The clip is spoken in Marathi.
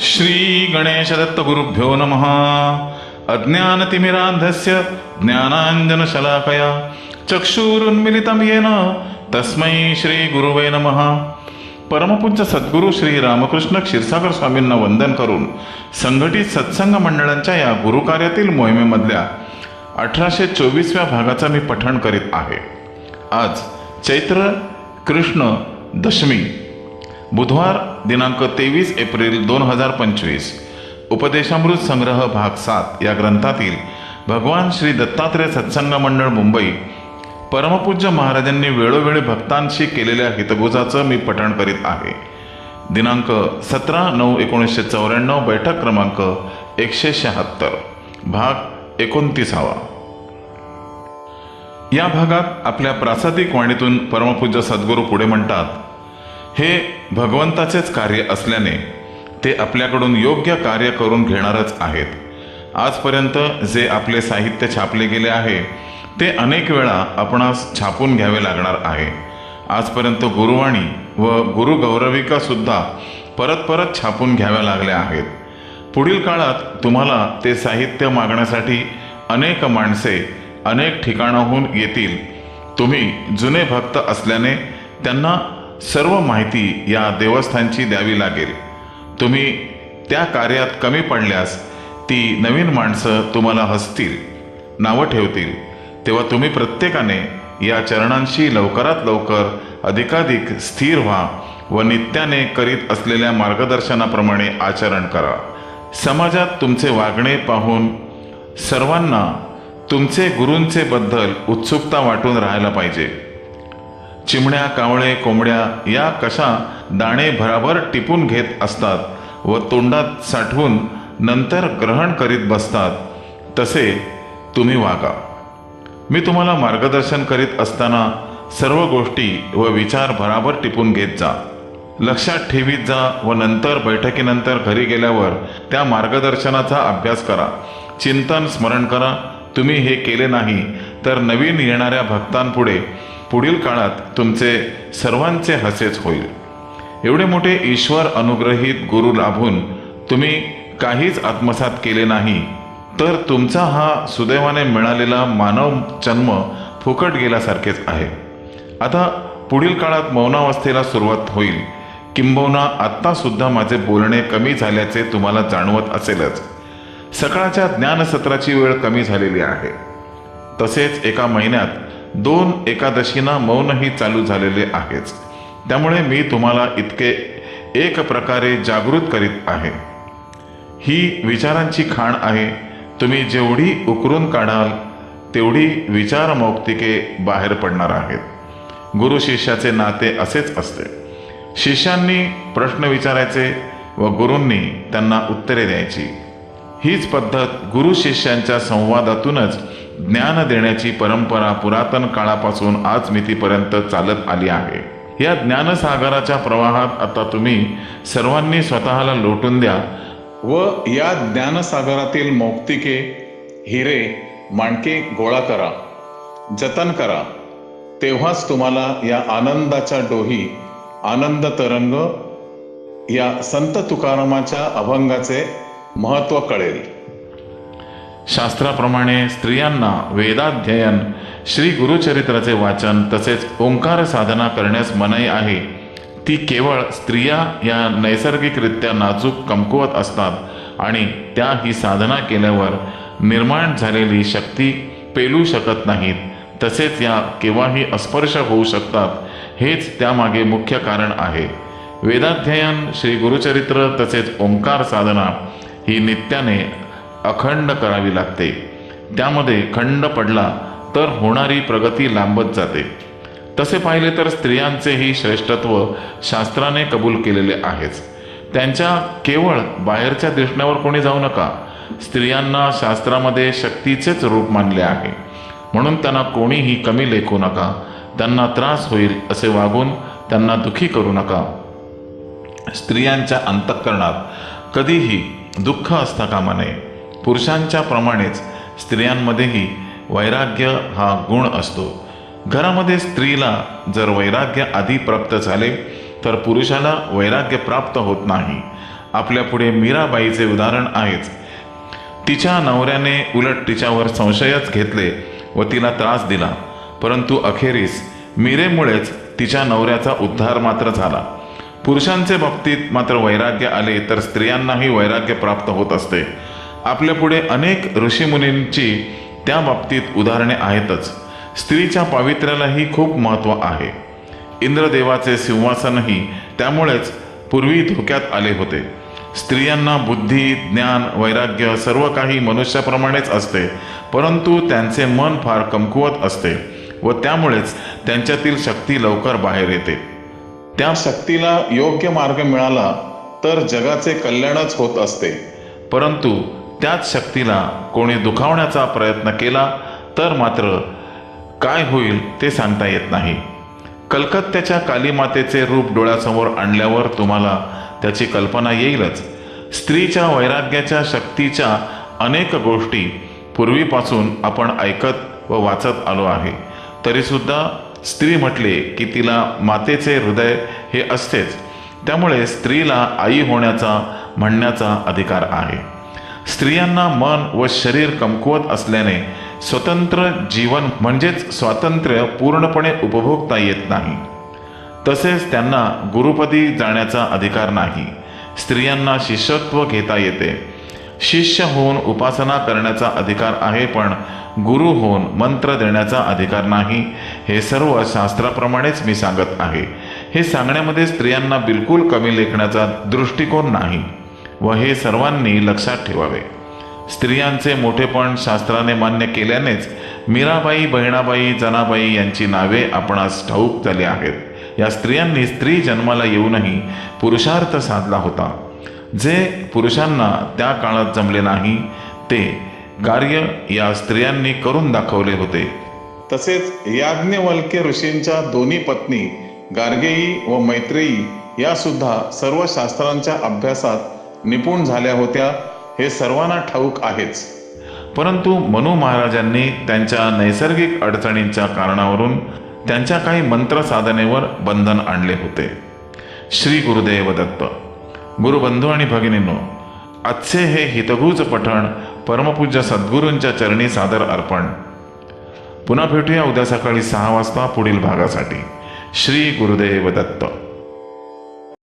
श्री गणेशदत्तगुरुभ्यो नमः। अज्ञानतिमिरान्धस्य ज्ञानाञ्जनशलाकया चक्षुरुन्मिलितं येन तस्मै श्रीगुरुवे नमः। परमपूज्य सद्गुरू श्री रामकृष्ण क्षीरसागर स्वामींना वंदन करून संघटित सत्संग मंडळांच्या या गुरुकार्यातील मोहिमेमधल्या अठराशे चोवीसव्या भागाचा मी पठण करीत आहे. आज चैत्र कृष्ण दशमी बुधवार दिनांक तेवीस एप्रिल दोन हजार पंचवीस. उपदेशामृत संग्रह भाग सात या ग्रंथातील भगवान श्री दत्तात्रय सत्संग मंडळ मुंबई परमपूज्य महाराजांनी वेळोवेळी भक्तांशी केलेल्या हितगुजाचं मी पठण करीत आहे. दिनांक सतरा नऊ एकोणीसशे चौऱ्याण्णव बैठक क्रमांक एकशे शहात्तर भाग एकोणतीसावा. या भागात आपल्या प्रासादिक वाणीतून परमपूज्य सद्गुरू पुढे म्हणतात हे भगवंताचेच कार्य असल्याने ते आपल्याकडून योग्य कार्य करून घेणारच आहेत. आजपर्यंत जे आपले साहित्य छापले गेले आहे ते अनेक वेळा आपणास छापून घ्यावे लागणार आहे. आजपर्यंत गुरुवाणी व गुरुगौरविकासुद्धा परत परत छापून घ्याव्या लागल्या आहेत. पुढील काळात तुम्हाला ते साहित्य मागण्यासाठी अनेक माणसे अनेक ठिकाणाहून येतील. तुम्ही जुने भक्त असल्याने त्यांना सर्व माहिती या देवस्थानची द्यावी लागेल. तुम्ही त्या कार्यात कमी पडल्यास ती नवीन माणसं तुम्हाला हसतील नावं ठेवतील. तेव्हा तुम्ही प्रत्येकाने या चरणांशी लवकरात लवकर अधिकाधिक स्थिर व्हा व नित्याने करीत असलेल्या मार्गदर्शनाप्रमाणे आचरण करा. समाजात तुमचे वागणे पाहून सर्वांना तुमचे गुरूंचे बद्दल उत्सुकता वाटून राहायला पाहिजे. चिमण्या कावळे कोंबड्या या कशा दाणे भराभर टिपून घेत असतात व तोंडात साठवून नंतर ग्रहण करीत बसतात तसे तुम्ही वागा. मी तुम्हाला मार्गदर्शन करीत असताना सर्व गोष्टी व विचार भराभर टिपून घेत जा. लक्षात ठेवीत जा व नंतर बैठकीनंतर घरी गेल्यावर त्या मार्गदर्शनाचा अभ्यास करा. चिंतन स्मरण करा. तुम्ही हे केले नाही तर नवीन येणाऱ्या भक्तांपुढे पुढील काळात तुमचे सर्वांचे हसेच होईल. एवढे मोठे ईश्वर अनुग्रहित गुरु लाभून तुम्ही काहीच आत्मसात केले नाही तर तुमचा हा सुदैवाने मिळालेला मानव जन्म फुकट गेल्यासारखेच आहे. आता पुढील काळात मौनावस्थेला सुरुवात होईल. किंबहुना आत्तासुद्धा माझे बोलणे कमी झाल्याचे तुम्हाला जाणवत असेलच. सकाळच्या ज्ञानसत्राची वेळ कमी झालेली आहे. तसेच एका महिन्यात दोन एकादशींना मौनही चालू झालेले आहेच त्यामुळे मी तुम्हाला इतके एक प्रकारे जागृत करीत आहे. ही विचारांची खाण आहे. तुम्ही जेवढी उकरून काढाल तेवढी विचारमौक्तिके बाहेर पडणार आहेत. गुरु शिष्याचे नाते असेच असते. शिष्यांनी प्रश्न विचारायचे व गुरूंनी त्यांना उत्तरे द्यायची. हीच पद्धत गुरु शिष्यांच्या संवादातूनच ज्ञान देण्याची परंपरा पुरातन काळापासून आज मितीपर्यंत चालत आली आहे. या ज्ञानसागराच्या प्रवाहात आता तुम्ही सर्वांनी स्वतःला लोटून द्या व या ज्ञानसागरातील मौक्तिके हिरे माणके गोळा करा जतन करा. तेव्हाच तुम्हाला या आनंदाच्या डोही आनंद तरंग या संत तुकारामाच्या अभंगाचे महत्त्व कळेल. शास्त्राप्रमाणे स्त्रियांना वेदाध्ययन श्री गुरुचरित्राचे वाचन तसेच ओंकार साधना करण्यास मनाई आहे. ती केवळ स्त्रिया या नैसर्गिकरित्या नाजूक कमकुवत असतात आणि त्या ही साधना केल्यावर निर्माण झालेली शक्ती पेलू शकत नाहीत. तसेच या केव्हाही अस्पर्श होऊ शकतात हेच त्यामागे मुख्य कारण आहे. वेदाध्ययन श्री गुरुचरित्र तसेच ओंकार साधना ही नित्याने अखंड करावी लागते. त्यामध्ये खंड पडला तर होणारी प्रगती लांबत जाते. तसे पाहिले तर स्त्रियांचेही श्रेष्ठत्व शास्त्राने कबूल केलेले आहेच. त्यांच्या केवळ बाहेरच्या दिसण्यावर कोणी जाऊ नका. स्त्रियांना शास्त्रामध्ये शक्तीचेच रूप मानले आहे. म्हणून त्यांना कोणीही कमी लेखू नका. त्यांना त्रास होईल असे वागून त्यांना दुखी करू नका. स्त्रियांच्या अंतःकरणात कधीही दुःख असता कामा नये. पुरुषांच्या प्रमाणेच स्त्रियांमध्येही वैराग्य हा गुण असतो. घरामध्ये स्त्रीला जर वैराग्य आधी प्राप्त झाले तर पुरुषाला वैराग्य प्राप्त होत नाही. आपल्या पुढे मीराबाईचे उदाहरण आहेच. तिच्या नवऱ्याने उलट तिच्यावर संशयच घेतले व तिला त्रास दिला. परंतु अखेरीस मीरेमुळेच तिच्या नवऱ्याचा उद्धार मात्र झाला. पुरुषांचे बाबतीत मात्र वैराग्य आले तर स्त्रियांनाही वैराग्य प्राप्त होत असते. आपल्या पुढे अनेक ऋषीमुनींची त्या बाबतीत उदाहरणे आहेतच. स्त्रीच्या पावित्र्यालाही खूप महत्त्व आहे. इंद्रदेवाचे सिंहासनही त्यामुळेच पूर्वी धोक्यात आले होते. स्त्रियांना बुद्धी ज्ञान वैराग्य सर्व काही मनुष्याप्रमाणेच असते परंतु त्यांचे मन फार कमकुवत असते व त्यामुळेच त्यांच्यातील शक्ती लवकर बाहेर येते. त्या शक्तीला योग्य मार्ग मिळाला तर जगाचे कल्याणच होत असते. परंतु त्याच शक्तीला कोणी दुखावण्याचा प्रयत्न केला तर मात्र काय होईल ते सांगता येत नाही. कलकत्त्याच्या कालीमातेचे रूप डोळ्यासमोर आणल्यावर तुम्हाला त्याची कल्पना येईलच. स्त्रीच्या वैराग्याच्या शक्तीच्या अनेक गोष्टी पूर्वीपासून आपण ऐकत व वाचत आलो आहे. तरीसुद्धा स्त्री म्हटले की तिला मातेचे हृदय हे असतेच. त्यामुळे स्त्रीला आई होण्याचा म्हणण्याचा अधिकार आहे. स्त्रियांना मन व शरीर कमकुवत असल्याने स्वतंत्र जीवन म्हणजेच स्वातंत्र्य पूर्णपणे उपभोगता येत नाही. तसेच त्यांना गुरुपदी जाण्याचा अधिकार नाही. स्त्रियांना शिष्यत्व घेता येते. शिष्य होऊन उपासना करण्याचा अधिकार आहे पण गुरु होऊन मंत्र देण्याचा अधिकार नाही हे सर्व शास्त्राप्रमाणेच मी सांगत आहे. हे सांगण्यामध्ये स्त्रियांना बिलकुल कमी लेखण्याचा दृष्टिकोन नाही. व हे सर्वांनी लक्षात ठेवावे. स्त्रियांचे मोठेपण शास्त्राने मान्य केल्यानेच मीराबाई बहिणाबाई जनाबाई यांची नावे आपणास ठाऊक झाली आहेत. या स्त्रियांनी स्त्री जन्माला येऊनही पुरुषार्थ साधला होता. जे पुरुषांना त्या काळात जमले नाही ते कार्य या स्त्रियांनी करून दाखवले होते. तसेच याज्ञवल्क्य ऋषींच्या दोन्ही पत्नी गार्गेयी व मैत्रेयी या सुद्धा सर्व शास्त्रांच्या अभ्यासात निपुण झाल्या होत्या हे सर्वांना ठाऊक आहेच. परंतु मनु महाराजांनी त्यांच्या नैसर्गिक अडचणींच्या कारणावरून त्यांच्या काही मंत्र साधनेवर बंधन आणले होते. श्री गुरुदेव दत्त गुरुबंधू आणि भगिनींनो आजचे हे हितगुज पठण परमपूज्य सद्गुरूंच्या चरणी सादर अर्पण. पुन्हा भेटूया उद्या सकाळी सहा वाजता पुढील भागासाठी. श्री गुरुदेव दत्त